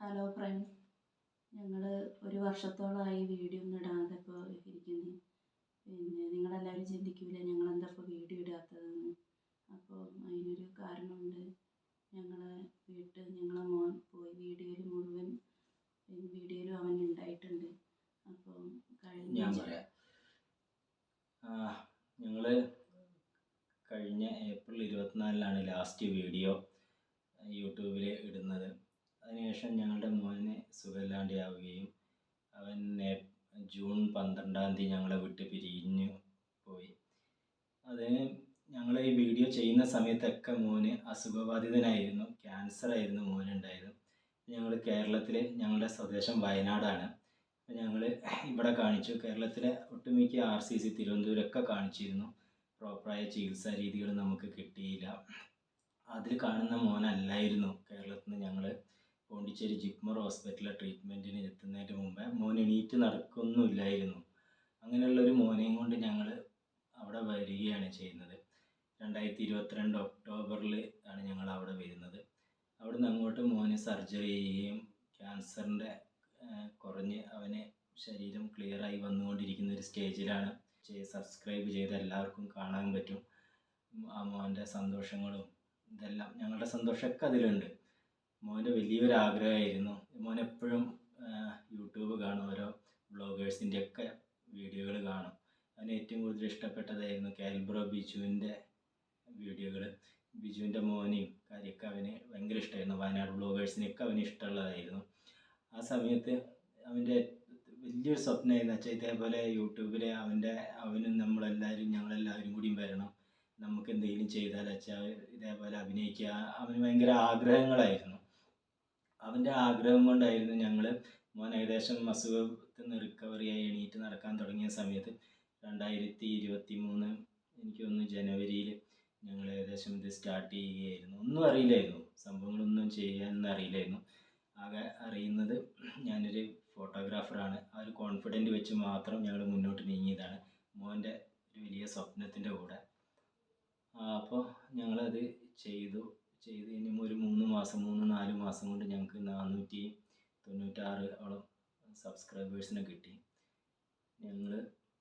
Hello friends ഞങ്ങൾ ഒരു വർഷത്തോളമായി വീഡിയോ ഒന്നും ഇടാതെ ഇപ്പോൾ ഇരിക്കുന്നു. പിന്നെ നിങ്ങളെല്ലാവരും ചിന്തിക്കില്ല ഞങ്ങളെന്താ ഇപ്പോൾ വീഡിയോ ഇടാത്തതെന്ന്? അപ്പോൾ അതിനൊരു കാരണമുണ്ട്. ഞങ്ങളെ വീട്ടിൽ ഞങ്ങളെ മോൻ പോയി വീഡിയോയിൽ മുഴുവൻ വീഡിയോയിലും അവൻ ഉണ്ടായിട്ടുണ്ട് അപ്പോൾ കഴിഞ്ഞ ഞാൻ പറയാം. ഞങ്ങൾ കഴിഞ്ഞ ഏപ്രിൽ ഇരുപത്തിനാലിനാണ് ലാസ്റ്റ് വീഡിയോ യൂട്യൂബിൽ ഇടുന്നത്. അതിനുശേഷം ഞങ്ങളുടെ മോന് സുഖമില്ലാണ്ടാവുകയും അവൻ ജൂൺ പന്ത്രണ്ടാം തീയതി ഞങ്ങളെ വിട്ട് പിരിഞ്ഞു പോയി. അതിന് ഞങ്ങൾ ഈ വീഡിയോ ചെയ്യുന്ന സമയത്തൊക്കെ മോന് അസുഖബാധിതനായിരുന്നു ക്യാൻസർ ആയിരുന്നു മോനുണ്ടായത്. ഞങ്ങൾ കേരളത്തിൽ ഞങ്ങളുടെ സ്വദേശം വയനാടാണ്. ഞങ്ങൾ ഇവിടെ കാണിച്ചു. കേരളത്തിലെ ഒട്ടുമിക്ക ആർ സി സി തിരുവനന്തപുരമൊക്കെ കാണിച്ചിരുന്നു. പ്രോപ്പറായ ചികിത്സാ രീതികൾ നമുക്ക് കിട്ടിയില്ല. അതിൽ കാണുന്ന മോനല്ലായിരുന്നു കേരളത്തിൽ നിന്ന് ഞങ്ങൾ പോണ്ടിച്ചേരി ജിപ്മർ ഹോസ്പിറ്റലിലെ ട്രീറ്റ്മെന്റിന് എത്തുന്നതിന് മുമ്പേ മോൻ എണീറ്റ് നടക്കൊന്നുമില്ലായിരുന്നു. അങ്ങനെയുള്ളൊരു മോനെയും കൊണ്ട് ഞങ്ങൾ അവിടെ വരികയാണ് ചെയ്യുന്നത്. രണ്ടായിരത്തി ഇരുപത്തിരണ്ട് ഒക്ടോബറിൽ ആണ് ഞങ്ങൾ അവിടെ വരുന്നത്. അവിടെ നിന്ന് അങ്ങോട്ട് മോന് സർജറി ചെയ്യുകയും ക്യാൻസറിന്റെ കുറഞ്ഞ് അവന് ശരീരം ക്ലിയറായി വന്നുകൊണ്ടിരിക്കുന്ന ഒരു സ്റ്റേജിലാണ് സബ്സ്ക്രൈബ് ചെയ്ത് എല്ലാവർക്കും കാണാൻ പറ്റും. ആ മോന്റെ സന്തോഷങ്ങളും ഇതെല്ലാം ഞങ്ങളുടെ സന്തോഷമൊക്കെ അതിലുണ്ട്. മോന്റെ വലിയൊരു ആഗ്രഹമായിരുന്നു. മോൻ എപ്പോഴും യൂട്യൂബ് കാണും ഓരോ ബ്ലോഗേഴ്സിന്റെ ഒക്കെ വീഡിയോകൾ കാണും. അവന് ഏറ്റവും കൂടുതൽ ഇഷ്ടപ്പെട്ടതായിരുന്നു കാൽബ്രോ ബിജുവിന്റെ വീഡിയോകൾ ബിജുവിന്റെ മോനെയും കാര്യമൊക്കെ അവന് ഭയങ്കര ഇഷ്ടമായിരുന്നു വയനാട് ബ്ലോഗേഴ്സിനെയൊക്കെ അവന് ഇഷ്ടമുള്ളതായിരുന്നു. ആ സമയത്ത് അവന്റെ വലിയൊരു സ്വപ്നമായിരുന്നു. വെച്ചാൽ ഇതേപോലെ യൂട്യൂബിൽ അവന്റെ അവനും നമ്മളെല്ലാവരും ഞങ്ങളെല്ലാവരും കൂടിയും വരണം. നമുക്ക് എന്തെങ്കിലും ചെയ്താൽ വെച്ചാൽ ഇതേപോലെ അഭിനയിക്കുക. അവന് ഭയങ്കര ആഗ്രഹങ്ങളായിരുന്നു. അവന്റെ ആഗ്രഹം കൊണ്ടായിരുന്നു ഞങ്ങൾ മോൻ ഏകദേശം അസുഖത്തിൽ നിന്ന് റിക്കവറിയായി എണീറ്റ് നടക്കാൻ തുടങ്ങിയ സമയത്ത് രണ്ടായിരത്തി ഇരുപത്തി മൂന്ന് എനിക്ക് തോന്നുന്നു ജനുവരിയിൽ ഞങ്ങൾ ഏകദേശം ഇത് സ്റ്റാർട്ട് ചെയ്യുകയായിരുന്നു. ഒന്നും അറിയില്ലായിരുന്നു. സംഭവങ്ങളൊന്നും ചെയ്യാനൊന്നും അറിയില്ലായിരുന്നു. ആകെ അറിയുന്നത് ഞാനൊരു ഫോട്ടോഗ്രാഫറാണ് ആ ഒരു കോൺഫിഡന്റ് വെച്ച് മാത്രം ഞങ്ങൾ മുന്നോട്ട് നീങ്ങിയതാണ്. മോന്റെ ഒരു വലിയ സ്വപ്നത്തിന്റെ കൂടെ. അപ്പോൾ ഞങ്ങളത് ചെയ്തു. ചെയ്ത് കഴിഞ്ഞപ്പോൾ ഒരു മൂന്ന് മാസം മൂന്ന് നാല് മാസം കൊണ്ട് ഞങ്ങൾക്ക് നാനൂറ്റി തൊണ്ണൂറ്റാറ് ഓളം സബ്സ്ക്രൈബേഴ്സിനെ കിട്ടി. ഞങ്ങൾ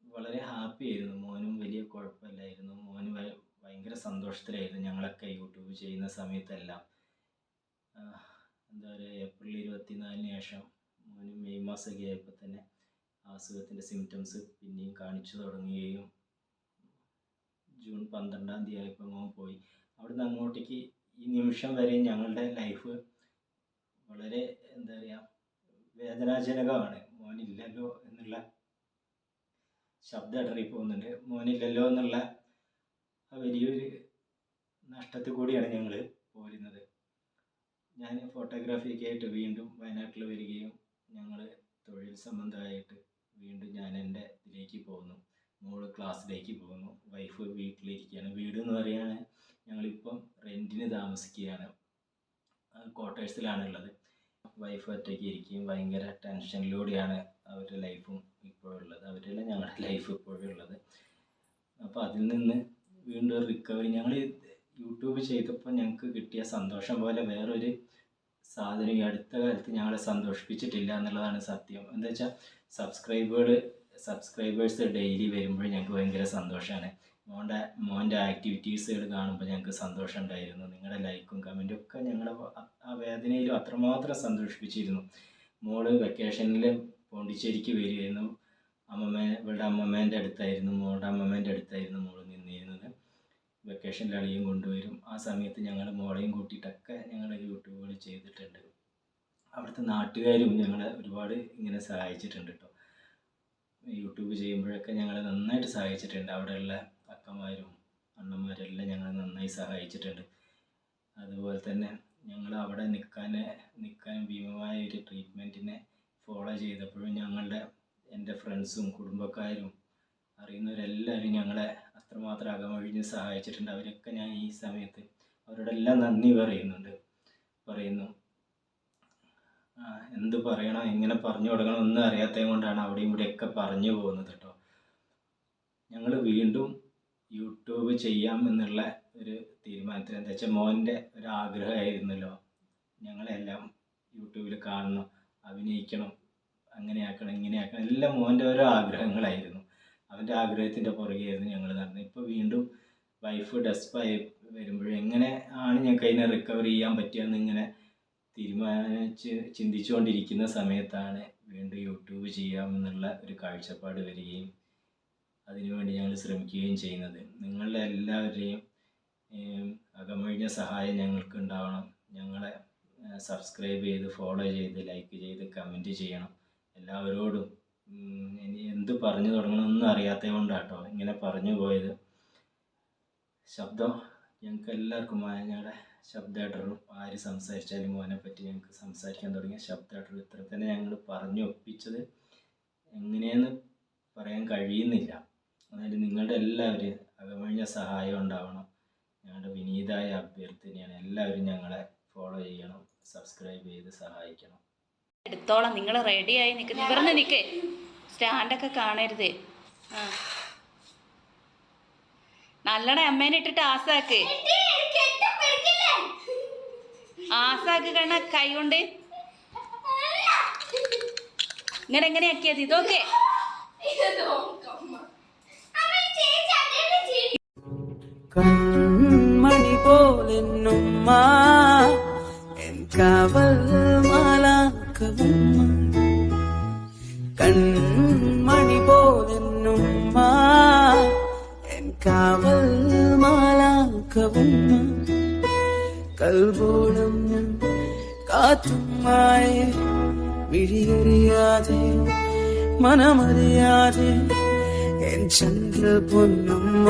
വളരെ ഹാപ്പി ആയിരുന്നു. മോനും വലിയ കുഴപ്പമില്ലായിരുന്നു. മോന് ഭയ- ഭയങ്കര സന്തോഷത്തിലായിരുന്നു ഞങ്ങളൊക്കെ യൂട്യൂബ് ചെയ്യുന്ന സമയത്തെല്ലാം. എന്താ പറയുക ഏപ്രിൽ ഇരുപത്തിനാലിന് ശേഷം മോന് മെയ് മാസമൊക്കെ ആയപ്പോൾ തന്നെ അസുഖത്തിന്റെ സിംറ്റംസ് പിന്നെയും കാണിച്ചു തുടങ്ങുകയും ജൂൺ പന്ത്രണ്ടാം തീയതി ആയപ്പോൾ മോൻ പോയി. അവിടുന്ന് അങ്ങോട്ടേക്ക് ഈ നിമിഷം വരെ ഞങ്ങളുടെ ലൈഫ് വളരെ എന്താ പറയുക വേദനാജനകമാണ്. മോനില്ലല്ലോ എന്നുള്ള ശബ്ദം ഇടറി പോകുന്നുണ്ട്. മോനില്ലല്ലോ എന്നുള്ള ആ വലിയൊരു നഷ്ടത്തിൽ കൂടിയാണ് ഞങ്ങൾ പോരുന്നത്. ഞാൻ ഫോട്ടോഗ്രാഫിയൊക്കെ ആയിട്ട് വീണ്ടും വയനാട്ടിൽ വരികയും ഞങ്ങൾ തൊഴിൽ സംബന്ധമായിട്ട് വീണ്ടും ഞാൻ എന്റെ ഇതിലേക്ക് പോകുന്നു. മോൾ ക്ലാസ്സിലേക്ക് പോകുന്നു. വൈഫ് വീട്ടിലിരിക്കുകയാണ്. വീട് എന്ന് പറയുകയാണ് ഞങ്ങളിപ്പം റെന്റിന് താമസിക്കുകയാണ്. ക്വാർട്ടേഴ്സിലാണ് ഉള്ളത് വൈഫ് ഒറ്റയ്ക്ക് ഇരിക്കുകയും ഭയങ്കര ടെൻഷനിലൂടെയാണ് അവരുടെ ലൈഫും ഇപ്പോഴുള്ളത്. അവരുടെ ഞങ്ങളുടെ ലൈഫ് ഇപ്പോഴും ഉള്ളത്. അപ്പോൾ അതിൽ നിന്ന് വീണ്ടും റിക്കവറി ഞങ്ങൾ യൂട്യൂബ് ചെയ്തപ്പോൾ ഞങ്ങൾക്ക് കിട്ടിയ സന്തോഷം പോലെ വേറൊരു സാധനം ഈ അടുത്ത കാലത്ത് ഞങ്ങളെ സന്തോഷിപ്പിച്ചിട്ടില്ല എന്നുള്ളതാണ് സത്യം. എന്താ വെച്ചാൽ സബ്സ്ക്രൈബേഡ് സബ്സ്ക്രൈബേഴ്സ് ഡെയിലി വരുമ്പോൾ ഞങ്ങൾക്ക് ഭയങ്കര സന്തോഷമാണ് മോന്റെ മോന്റെ ആക്ടിവിറ്റീസുകൾ കാണുമ്പോൾ ഞങ്ങൾക്ക് സന്തോഷം ഉണ്ടായിരുന്നു നിങ്ങളുടെ ലൈക്കും കമന്റും ഒക്കെ ഞങ്ങളെ ആ- വേദനയിലും അത്രമാത്രം സന്തോഷിപ്പിച്ചിരുന്നു. മോൾ വെക്കേഷനിൽ പോണ്ടിച്ചേരിക്ക് വരികയായിരുന്നു. അമ്മമ്മ ഇവളുടെ അമ്മമ്മേന്റെ അടുത്തായിരുന്നു. മോളുടെ അമ്മമ്മേന്റെ അടുത്തായിരുന്നു മോൾ നിന്നിരുന്നത്. വെക്കേഷനിൽ അളിയും കൊണ്ടുവരും. ആ സമയത്ത് ഞങ്ങൾ മോളെയും കൂട്ടിയിട്ടൊക്കെ ഞങ്ങൾ യൂട്യൂബുകൾ ചെയ്തിട്ടുണ്ട്. അവിടുത്തെ നാട്ടുകാരും ഞങ്ങളെ ഒരുപാട് ഇങ്ങനെ സഹായിച്ചിട്ടുണ്ട് കേട്ടോ യൂട്യൂബ് ചെയ്യുമ്പോഴൊക്കെ ഞങ്ങളെ നന്നായിട്ട് സഹായിച്ചിട്ടുണ്ട്. അവിടെയുള്ള അക്കന്മാരും അണ്ണന്മാരെല്ലാം ഞങ്ങളെ നന്നായി സഹായിച്ചിട്ടുണ്ട്. അതുപോലെ തന്നെ ഞങ്ങൾ അവിടെ നിൽക്കാൻ നിൽക്കാൻ ഭീമമായ ഒരു ട്രീറ്റ്മെന്റിനെ ഫോളോ ചെയ്തപ്പോഴും ഞങ്ങളുടെ എന്റെ ഫ്രണ്ട്സും കുടുംബക്കാരും അറിയുന്നവരെല്ലാവരും ഞങ്ങളെ അത്രമാത്രം അകമഴിഞ്ഞ് സഹായിച്ചിട്ടുണ്ട്. അവരൊക്കെ ഞാൻ ഈ സമയത്ത് അവരോടെല്ലാം നന്ദി പറയുന്നുണ്ട് പറയുന്നു. എന്ത് പറയണം എങ്ങനെ പറഞ്ഞു കൊടുക്കണം ഒന്നും അറിയാത്തത് കൊണ്ടാണ് അവിടെയും ഇവിടെയൊക്കെ പറഞ്ഞു പോകുന്നത് കേട്ടോ ഞങ്ങൾ വീണ്ടും യൂട്യൂബ് ചെയ്യാം എന്നുള്ള ഒരു തീരുമാനത്തിൽ എന്താ വെച്ചാൽ മോന്റെ ഒരു ആഗ്രഹമായിരുന്നല്ലോ ഞങ്ങളെല്ലാം യൂട്യൂബിൽ കാണണം അഭിനയിക്കണം അങ്ങനെയാക്കണം ഇങ്ങനെയാക്കണം എല്ലാം മോന്റെ ഓരോ ആഗ്രഹങ്ങളായിരുന്നു. അവന്റെ ആഗ്രഹത്തിന്റെ പുറകെയായിരുന്നു ഞങ്ങൾ നടന്നത്. ഇപ്പോൾ വീണ്ടും വൈഫ് ഡെസ്പായി വരുമ്പോഴും എങ്ങനെ ആണ് ഞങ്ങൾക്ക് അതിനെ റിക്കവർ ചെയ്യാൻ പറ്റുകയെന്ന് ഇങ്ങനെ തീരുമാനിച്ച് ചിന്തിച്ചുകൊണ്ടിരിക്കുന്ന സമയത്താണ് വീണ്ടും യൂട്യൂബ് ചെയ്യാമെന്നുള്ള ഒരു കാഴ്ചപ്പാട് വരികയും അതിനുവേണ്ടി ഞങ്ങൾ ശ്രമിക്കുകയും ചെയ്യുന്നത്. നിങ്ങളുടെ എല്ലാവരുടെയും അകമൊഴിഞ്ഞ സഹായം ഞങ്ങൾക്ക് ഉണ്ടാവണം. ഞങ്ങളെ സബ്സ്ക്രൈബ് ചെയ്ത് ഫോളോ ചെയ്ത് ലൈക്ക് ചെയ്ത് കമന്റ് ചെയ്യണം. എല്ലാവരോടും ഇനി എന്ത് പറഞ്ഞു തുടങ്ങണമെന്നും അറിയാത്തത് കൊണ്ടാട്ടോ ഇങ്ങനെ പറഞ്ഞു പോയത്. ശബ്ദം ഞങ്ങൾക്ക് എല്ലാവർക്കും ഞങ്ങളുടെ ഞങ്ങളുടെ ശബ്ദേട്ടറും ആര് സംസാരിച്ചാലും മോനെ പറ്റി ഞങ്ങൾക്ക് സംസാരിക്കാൻ തുടങ്ങിയ ശബ്ദേട്ടർ ഇത്ര തന്നെ ഞങ്ങൾ പറഞ്ഞു ഒപ്പിച്ചത്. എങ്ങനെയെന്ന് പറയാൻ കഴിയുന്നില്ല. അതായത് നിങ്ങളുടെ എല്ലാവരും അകമഴിഞ്ഞ സഹായം ഉണ്ടാവണം. ഞങ്ങളുടെ വിനീതായ അഭ്യർത്ഥനയാണ് എല്ലാവരും ഞങ്ങളെ ഫോളോ ചെയ്യണം സബ്സ്ക്രൈബ് ചെയ്ത് സഹായിക്കണം. എടുത്തോളാം നിങ്ങൾ റെഡിയായി നിൽക്ക് നിവർന്ന് നിൽക്കേ സ്റ്റാൻഡൊക്കെ കാണരുത്. ആ. നല്ലട അമ്മേനെ ഇട്ടിട്ട് ആസാക്ക്. ആസാക്ക് കണ്ണ കൈ കൊണ്ട്. ഇങ്ങനെ എങ്ങനെയാക്കിയത്? ഇതൊക്കെ. കൺമണി പോലെന്നുമ്മ എൻ കാവൽ മാലാക്കവുമ്മ കൺമണി പോലെന്നുമ്മ എൻ കാവൽ മാലാക്കവുമ്മ കൽബോളം ഞാൻ കാറ്റുമായി വിഴിയറിയാതെ മനമറിയാതെ എൻ ചന്ദ്ര പൊന്നുമ്മ